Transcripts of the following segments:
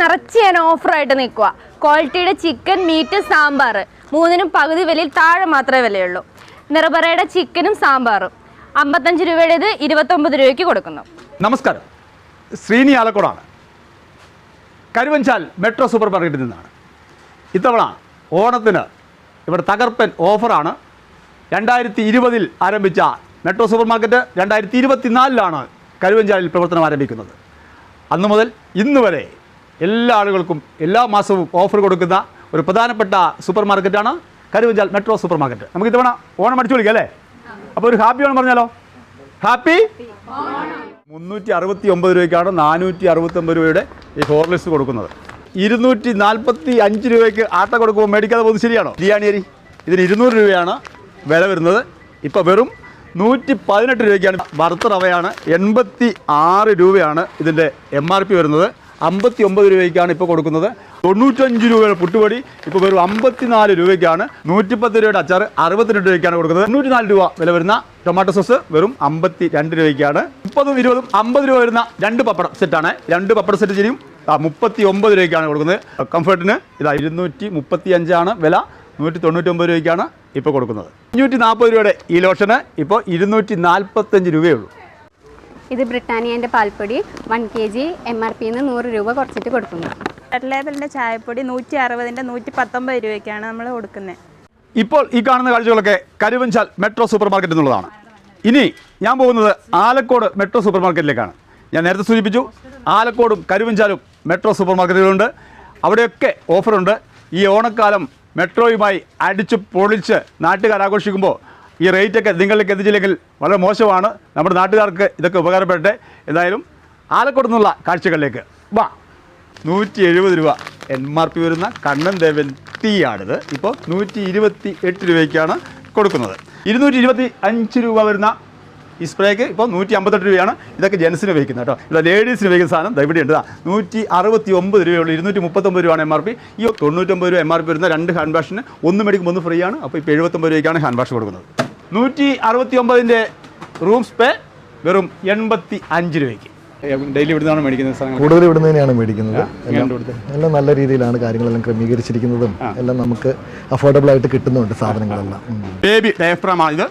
നിറച്ച് ഞാൻ ഓഫറായിട്ട് നിൽക്കുക ക്വാളിറ്റിയുടെ ചിക്കൻ മീറ്റ് സാമ്പാർ മൂന്നിനും പകുതി വിലയിൽ താഴെ മാത്രമേ വിലയുള്ളൂ. നിറബറയുടെ ചിക്കനും സാമ്പാറും. അമ്പത്തഞ്ച് രൂപയുടേത് ഇരുപത്തൊമ്പത് രൂപയ്ക്ക് കൊടുക്കുന്നു. നമസ്കാരം. ശ്രീനി ആലക്കോടാണ്. കരുവഞ്ചാൽ മെട്രോ സൂപ്പർ മാർക്കറ്റിൽ നിന്നാണ്. ഇത്തവണ ഓണത്തിന് ഇവിടെ തകർപ്പൻ ഓഫറാണ്. രണ്ടായിരത്തി ഇരുപതിൽ ആരംഭിച്ച മെട്രോ സൂപ്പർ മാർക്കറ്റ് രണ്ടായിരത്തി ഇരുപത്തിനാലിലാണ് കരുവഞ്ചാലിൽ പ്രവർത്തനം ആരംഭിക്കുന്നത്. അന്നു മുതൽ ഇന്ന് വരെ എല്ലാ ആളുകൾക്കും എല്ലാ മാസവും ഓഫർ കൊടുക്കുന്ന ഒരു പ്രധാനപ്പെട്ട സൂപ്പർ മാർക്കറ്റാണ് കരുവഞ്ചാൽ മെട്രോ സൂപ്പർ മാർക്കറ്റ് നമുക്ക് ഇത്തവണ ഓണം അടിച്ചു വിളിക്കാം അല്ലേ? അപ്പോൾ ഒരു ഹാപ്പി ഓണം പറഞ്ഞാലോ? ഹാപ്പി മുന്നൂറ്റി അറുപത്തി ഒമ്പത് രൂപയ്ക്കാണ് നാനൂറ്റി അറുപത്തൊമ്പത് രൂപയുടെ ഈ ഹോർലിക്സ് കൊടുക്കുന്നത്. ഇരുന്നൂറ്റി നാൽപ്പത്തി അഞ്ച് രൂപയ്ക്ക് ആട്ട കൊടുക്കുമ്പോൾ മേടിക്കാതെ പോകുന്നത് ശരിയാണോ? ബിരിയാണി അരി. ഇതിന് ഇരുന്നൂറ് രൂപയാണ് വില വരുന്നത്. ഇപ്പോൾ വെറും നൂറ്റി പതിനെട്ട് രൂപയ്ക്കാണ് വറുത്ത റവയാണ് എൺപത്തി ആറ് രൂപയാണ് ഇതിന്റെ എം ആർ പി വരുന്നത്. അമ്പത്തി ഒമ്പത് രൂപയ്ക്കാണ് ഇപ്പോൾ കൊടുക്കുന്നത്. തൊണ്ണൂറ്റഞ്ച് രൂപയുടെ പുട്ടുപൊടി ഇപ്പോൾ വെറും അമ്പത്തിനാല് രൂപയ്ക്കാണ്. നൂറ്റിപ്പത്ത് രൂപയുടെ അച്ചാർ അറുപത്തിരണ്ട് രൂപയ്ക്കാണ് കൊടുക്കുന്നത്. തൊണ്ണൂറ്റിനാല് രൂപ വില വരുന്ന ടൊമാറ്റോ സോസ് വെറും അമ്പത്തി രണ്ട് രൂപയ്ക്കാണ്. മുപ്പതും ഇരുപതും അമ്പത് രൂപ വരുന്ന രണ്ട് പപ്പടം സെറ്റാണ് രണ്ട് പപ്പട സെറ്റ് ശരിയും മുപ്പത്തി ഒമ്പത് രൂപയ്ക്കാണ് കൊടുക്കുന്നത്. കംഫർട്ടിന് ഇതാ ഇരുന്നൂറ്റി മുപ്പത്തി അഞ്ചാണ് വില. നൂറ്റി തൊണ്ണൂറ്റി ഒമ്പത് രൂപയ്ക്കാണ് ഇപ്പോൾ കൊടുക്കുന്നത്. അഞ്ഞൂറ്റി നാൽപ്പത് രൂപയുടെ ഈ ലോഷന് ഇപ്പോൾ ഇരുന്നൂറ്റി നാൽപ്പത്തഞ്ച് രൂപയേ ഉള്ളൂ. ഇത് ബ്രിട്ടാനിയന്റെ പാൽപ്പൊടി one K G M R പിന്ന് നൂറ് രൂപ കുറച്ചിട്ട് കൊടുക്കുന്നു. റെഡ് ലേബലിന്റെ ചായപ്പൊടി നൂറ്റി അറുപതിന്റെ നൂറ്റി പത്തൊമ്പത് രൂപയ്ക്കാണ് നമ്മൾ കൊടുക്കുന്നത്. ഇപ്പോൾ ഈ കാണുന്ന കാഴ്ചകളൊക്കെ കരുവഞ്ചാൽ മെട്രോ സൂപ്പർ മാർക്കറ്റ് എന്നുള്ളതാണ്. ഇനി ഞാൻ പോകുന്നത് ആലക്കോട് മെട്രോ സൂപ്പർ മാർക്കറ്റിലേക്കാണ് ഞാൻ നേരത്തെ സൂചിപ്പിച്ചു ആലക്കോടും കരുവഞ്ചാലും മെട്രോ സൂപ്പർ മാർക്കറ്റുകളുണ്ട് അവിടെയൊക്കെ ഓഫറുണ്ട് ഈ ഓണക്കാലം മെട്രോയുമായി അടിച്ച് പൊളിച്ച് നാട്ടുകാർ ആഘോഷിക്കുമ്പോൾ ഈ റേറ്റൊക്കെ നിങ്ങളിലേക്ക് എത്തിച്ചില്ലെങ്കിൽ വളരെ മോശമാണ്. നമ്മുടെ നാട്ടുകാർക്ക് ഇതൊക്കെ ഉപകാരപ്പെടട്ടെ. എന്തായാലും ആലക്കോട് നിന്നുള്ള കാഴ്ചകളിലേക്ക്. വാ. നൂറ്റി എഴുപത് രൂപ എം ആർ പി വരുന്ന കണ്ണൻ ദേവൻ തീയാണിത്. ഇപ്പോൾ നൂറ്റി ഇരുപത്തി എട്ട് രൂപയ്ക്കാണ് കൊടുക്കുന്നത്. ഇരുന്നൂറ്റി ഇരുപത്തി അഞ്ച് രൂപ വരുന്ന ഈ സ്പ്രേക്ക് ഇപ്പോൾ നൂറ്റി അമ്പത്തെട്ട് രൂപയാണ്. ഇതൊക്കെ ജെൻസിന് ഉപയോഗിക്കുന്നത് കേട്ടോ. ഇവിടെ ലേഡീസിന് ഉപയോഗിക്കുന്ന സാധനം ഇവിടെ ഉണ്ട് നൂറ്റി അറുപത്തി ഒമ്പത് രൂപയുള്ളൂ ഇരുന്നൂറ്റി മുപ്പത്തൊമ്പത് രൂപയാണ് എം ആർ പി. ഈ തൊണ്ണൂറ്റൊമ്പത് രൂപ എം ആർ പി വരുന്ന രണ്ട് ഹാൻഡ് വാഷിന് ഒന്ന് മേടിക്കുമ്പോൾ ഒന്ന് ഫ്രീ ആണ്. അപ്പോൾ ഇപ്പോൾ എഴുപത്തൊമ്പത് രൂപയ്ക്കാണ് ഹാൻഡ് വാഷ് കൊടുക്കുന്നത്. നൂറ്റി അറുപത്തി ഒമ്പതിന്റെ റൂം സ്പേ വെറും എൺപത്തി അഞ്ച് രൂപയ്ക്ക് ഡെയിലി ഇവിടുന്നാണ് മേടിക്കുന്നത് സാധനങ്ങൾ കൂടുതൽ ഇവിടുന്ന് തന്നെയാണ് മേടിക്കുന്നത് എല്ലാം നല്ല രീതിയിലാണ് കാര്യങ്ങളെല്ലാം ക്രമീകരിച്ചിരിക്കുന്നതും എല്ലാം നമുക്ക് അഫോർഡബിൾ ആയിട്ട് കിട്ടുന്നുണ്ട് സാധനങ്ങളെല്ലാം. ബേബി ഡയഫ്രമാണ് ഇത്?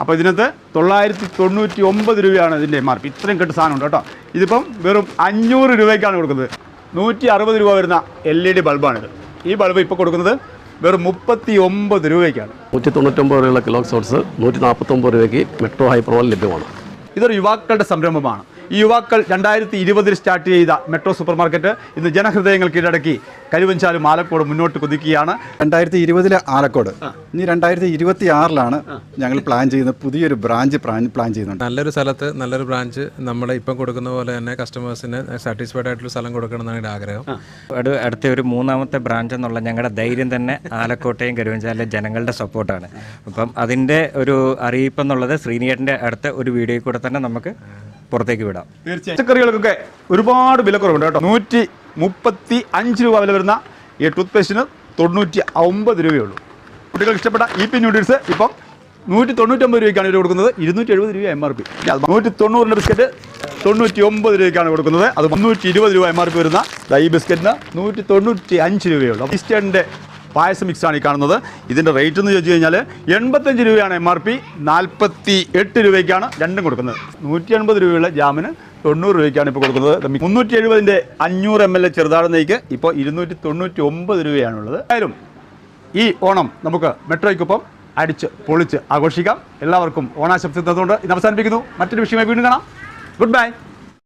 അപ്പോൾ ഇതിനകത്ത് തൊള്ളായിരത്തി തൊണ്ണൂറ്റി ഒമ്പത് രൂപയാണ് ഇതിന്റെ എം ആർ പി ഇത്രയും കെട്ട് സാധനമുണ്ട് കേട്ടോ. ഇതിപ്പം വെറും അഞ്ഞൂറ് രൂപയ്ക്കാണ് കൊടുക്കുന്നത്. നൂറ്റി അറുപത് രൂപ വരുന്ന എൽ ഇ ഡി ബൾബാണിത് ഈ ബൾബ് ഇപ്പോൾ കൊടുക്കുന്നത് വെറും മുപ്പത്തി ഒമ്പത് രൂപയ്ക്കാണ്. നൂറ്റി തൊണ്ണൂറ്റൊമ്പത് രൂപയുള്ള കിലോ സോഴ്സ് നൂറ്റി നാൽപ്പത്തൊമ്പത് രൂപയ്ക്ക് മെട്രോ ഹൈപ്പർവാൾ ലഭ്യമാണ്. ഇതൊരു യുവാക്കളുടെ സംരംഭമാണ്. ഈ യുവാക്കൾ രണ്ടായിരത്തി ഇരുപതിൽ സ്റ്റാർട്ട് ചെയ്ത മെട്രോ സൂപ്പർ മാർക്കറ്റ് ഇന്ന് ജനഹൃദയങ്ങൾ കീഴടക്കി. കരുവഞ്ചാലും ആലക്കോട് മുന്നോട്ട് കുതിക്കുകയാണ്. രണ്ടായിരത്തി ഇരുപതിലെ ആലക്കോട് ഇനി രണ്ടായിരത്തി ഇരുപത്തി ആറിലാണ് ഞങ്ങൾ പ്ലാൻ ചെയ്യുന്നത്. പുതിയൊരു ബ്രാഞ്ച് പ്ലാൻ ചെയ്യുന്നുണ്ട്. നല്ലൊരു സ്ഥലത്ത് നല്ലൊരു ബ്രാഞ്ച് നമ്മൾ ഇപ്പം കൊടുക്കുന്ന പോലെ തന്നെ കസ്റ്റമേഴ്സിന് സാറ്റിസ്ഫൈഡ് ആയിട്ടുള്ള സ്ഥലം കൊടുക്കണം എന്നാണ് എന്റെ ആഗ്രഹം അടു അടുത്ത ഒരു മൂന്നാമത്തെ ബ്രാഞ്ച് എന്നുള്ള ഞങ്ങളുടെ ധൈര്യം തന്നെ ആലക്കോട്ടയും കരുവഞ്ചാലിലെ ജനങ്ങളുടെ സപ്പോർട്ടാണ്. അപ്പം അതിന്റെ ഒരു അറിയിപ്പ് എന്നുള്ളത് ശ്രീനിയേട്ടന്റെ അടുത്ത ഒരു വീഡിയോയിൽ കൂടെ തന്നെ നമുക്ക് പുറത്തേക്ക് വിടാം. തീർച്ചയായും. പച്ചക്കറികൾക്കൊക്കെ ഒരുപാട് വിലക്കുറവുണ്ട് കേട്ടോ. നൂറ്റി മുപ്പത്തി അഞ്ച് രൂപ വില വരുന്ന ഈ ടൂത്ത് പേസ്റ്റിന് തൊണ്ണൂറ്റി ഒമ്പത് രൂപയുള്ളൂ. കുട്ടികൾക്ക് ഇഷ്ടപ്പെട്ട ഇ പി ന്യൂഡിൽസ് ഇപ്പം നൂറ്റി തൊണ്ണൂറ്റൊമ്പത് രൂപയ്ക്കാണ് ഇവിടെ കൊടുക്കുന്നത്. ഇരുന്നൂറ്റി എഴുപത് രൂപ എം ആർ പി നൂറ്റി തൊണ്ണൂറിന്റെ ബിസ്ക്കറ്റ് തൊണ്ണൂറ്റി ഒമ്പത് രൂപയ്ക്കാണ് കൊടുക്കുന്നത്. അത് മുന്നൂറ്റി ഇരുപത് രൂപ എം ആർ പി വരുന്ന ഈ ബിസ്ക്കറ്റിന് നൂറ്റി തൊണ്ണൂറ്റി അഞ്ച് രൂപയുള്ളൂ ഈസ്റ്റേണിന്റെ പായസം മിക്സാണ് ഈ കാണുന്നത്. ഇതിന്റെ റേറ്റ് എന്ന് ചോദിച്ചു കഴിഞ്ഞാൽ എൺപത്തഞ്ച് രൂപയാണ് എം ആർ പി നാൽപ്പത്തി എട്ട് രൂപയ്ക്കാണ് രണ്ടും കൊടുക്കുന്നത്. നൂറ്റി എൺപത് രൂപയുള്ള ജാമിന് തൊണ്ണൂറ് രൂപയ്ക്കാണ് ഇപ്പോൾ കൊടുക്കുന്നത്. മുന്നൂറ്റി എഴുപതിന്റെ അഞ്ഞൂറ് എം എൽ എ ചെറുതാടുന്നേക്ക് ഇപ്പോൾ ഇരുന്നൂറ്റി തൊണ്ണൂറ്റി ഒമ്പത് രൂപയാണുള്ളത്. ആയാലും ഈ ഓണം നമുക്ക് മെട്രോയ്ക്കൊപ്പം അടിച്ച് പൊളിച്ച് ആഘോഷിക്കാം. എല്ലാവർക്കും ഓണാശംസ തന്നുകൊണ്ട് ഇത് അവസാനിപ്പിക്കുന്നു. മറ്റൊരു വിഷയമായി വീണ്ടും കാണാം. Good bye